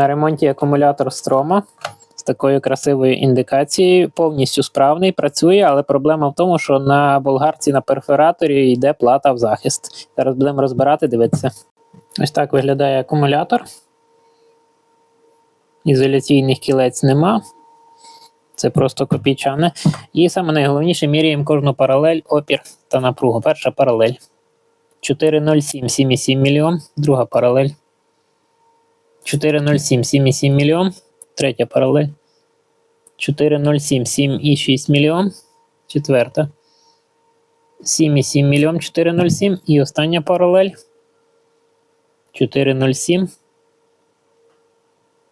На ремонті акумулятор строма з такою красивою індикацією, повністю справний, працює, але проблема в тому, що на болгарці на перфораторі йде плата в захист. Зараз будемо розбирати, дивитися. Ось так виглядає акумулятор. Ізоляційних кілець нема. Це просто копійчане. І саме найголовніше міряємо кожну паралель, опір та напругу. Перша паралель. 407 7,7 мільйон. Друга паралель. 407 7,7 мільйон. Третя паралель. 407 7,6 мільйон. Четверта. 7,7 мільйон 407. І остання паралель. 407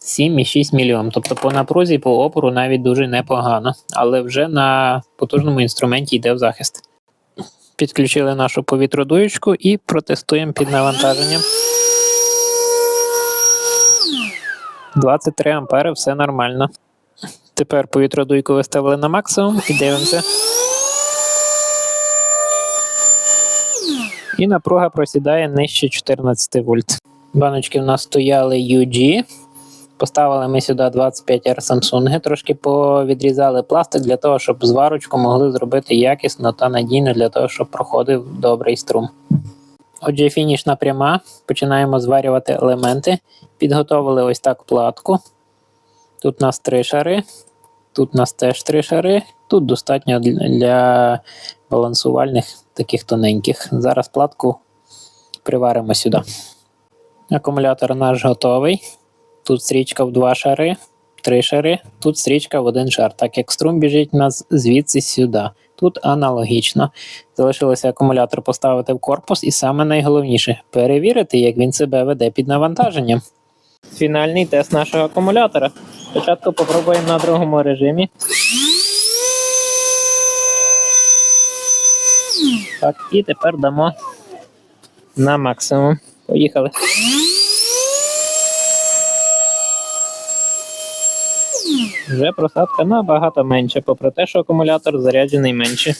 7,6 мільйон. Тобто по напрузі, по опору навіть дуже непогано. Але вже на потужному інструменті йде в захист. Підключили нашу повітродуючку і протестуємо під навантаженням. 23 ампери, все нормально. Тепер повітродуйку виставили на максимум і дивимося. І напруга просідає нижче 14 вольт. Баночки в нас стояли UG. Поставили ми сюди 25R Samsung, трошки повідрізали пластик для того, щоб зварочку могли зробити якісно та надійно для того, щоб проходив добрий струм. Отже, фінішна пряма. Починаємо зварювати елементи. Підготовили ось так платку. Тут у нас три шари, тут у нас теж три шари. Тут достатньо для- балансувальних таких тоненьких. Зараз платку приваримо сюди. Акумулятор наш готовий. Тут стрічка в два шари, три шари, тут стрічка в один шар. Так як струм біжить у нас звідси сюди. Тут аналогічно. Залишилося акумулятор поставити в корпус, і саме найголовніше перевірити, як він себе веде під навантаженням. Фінальний тест нашого акумулятора. Спочатку попробуємо на другому режимі. Так, і тепер дамо на максимум. Поїхали. Вже просадка набагато менша, попри те, що акумулятор заряджений менше.